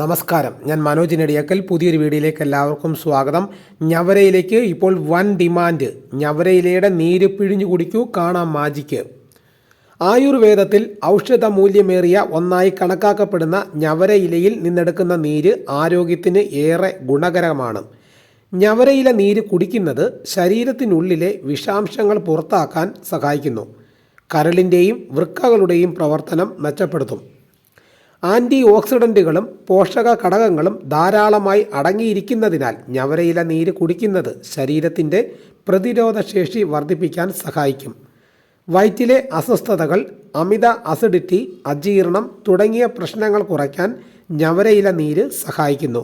നമസ്കാരം. ഞാൻ മനോജ് പുതിയൊരു വീഡിയോയിലേക്ക് എല്ലാവർക്കും സ്വാഗതം. ഞവരയിലേക്ക് ഇപ്പോൾ വൻ ഡിമാൻഡ്. ഞവരയിലയുടെ നീര് പിഴിഞ്ഞു കുടിക്കൂ. കാണാം മാജിക്ക് ആയുർവേദത്തിൽ ഔഷധ മൂല്യമേറിയ ഒന്നായി കണക്കാക്കപ്പെടുന്ന ഞവരയിലയിൽ നിന്നെടുക്കുന്ന നീര് ആരോഗ്യത്തിന് ഏറെ ഗുണകരമാണ്. ഞവരയില നീര് കുടിക്കുന്നത് ശരീരത്തിനുള്ളിലെ വിഷാംശങ്ങൾ പുറത്താക്കാൻ സഹായിക്കുന്നു. കരളിന്റെയും വൃക്കകളുടെയും പ്രവർത്തനം മെച്ചപ്പെടുത്തും. ആന്റി ഓക്സിഡന്റുകളും പോഷക ഘടകങ്ങളും ധാരാളമായി അടങ്ങിയിരിക്കുന്നതിനാൽ ഞവരയില നീര് കുടിക്കുന്നത് ശരീരത്തിന്റെ പ്രതിരോധശേഷി വർദ്ധിപ്പിക്കാൻ സഹായിക്കും. വയറ്റിലെ അസ്വസ്ഥതകൾ അമിത അസിഡിറ്റി അജീർണം തുടങ്ങിയ പ്രശ്നങ്ങൾ കുറയ്ക്കാൻ ഞവരയില നീര് സഹായിക്കുന്നു.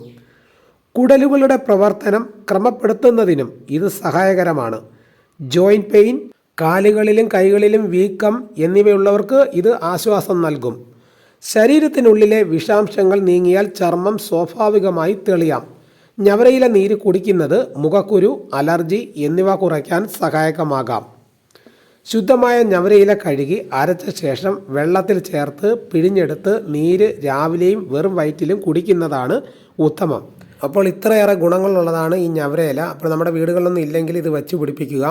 കുടലുകളുടെ പ്രവർത്തനം ക്രമപ്പെടുത്തുന്നതിനും ഇത് സഹായകരമാണ്. ജോയിന്റ് പെയിൻ കാലുകളിലും കൈകളിലും വീക്കം എന്നിവയുള്ളവർക്ക് ഇത് ആശ്വാസം നൽകും. ശരീരത്തിനുള്ളിലെ വിഷാംശങ്ങൾ നീങ്ങിയാൽ ചർമ്മം സ്വാഭാവികമായി തെളിയാം. ഞവരയിലെ നീര് കുടിക്കുന്നത് മുഖക്കുരു അലർജി എന്നിവ കുറയ്ക്കാൻ സഹായകമാകാം. ശുദ്ധമായ ഞവരയില കഴുകി അരച്ച ശേഷം വെള്ളത്തിൽ ചേർത്ത് പിഴിഞ്ഞെടുത്ത് നീര് രാവിലെയും വെറും വയറ്റിലും കുടിക്കുന്നതാണ് ഉത്തമം. അപ്പോൾ ഇത്രയേറെ ഗുണങ്ങളുള്ളതാണ് ഈ ഞവരയില. അപ്പോൾ നമ്മുടെ വീടുകളിലൊന്നും ഇല്ലെങ്കിൽ ഇത് വെച്ച് പിടിപ്പിക്കുക.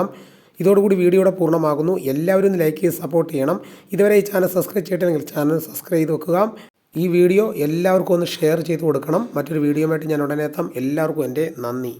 ഇതോടുകൂടി വീഡിയോയുടെ പൂർണമാകുന്നു. എല്ലാവരും ലൈക്ക് ചെയ്ത് സപ്പോർട്ട് ചെയ്യണം. ഇതുവരെ ഈ ചാനൽ സബ്സ്ക്രൈബ് ചെയ്തിട്ടുണ്ടെങ്കിൽ ചാനൽ സബ്സ്ക്രൈബ് ചെയ്ത് വെക്കുക. ഈ വീഡിയോ എല്ലാവർക്കും ഒന്ന് ഷെയർ ചെയ്ത് കൊടുക്കണം. മറ്റൊരു വീഡിയോ ആയിട്ട് ഞാൻ ഉടനെ എത്താം. എല്ലാവർക്കും എന്റെ നന്ദി.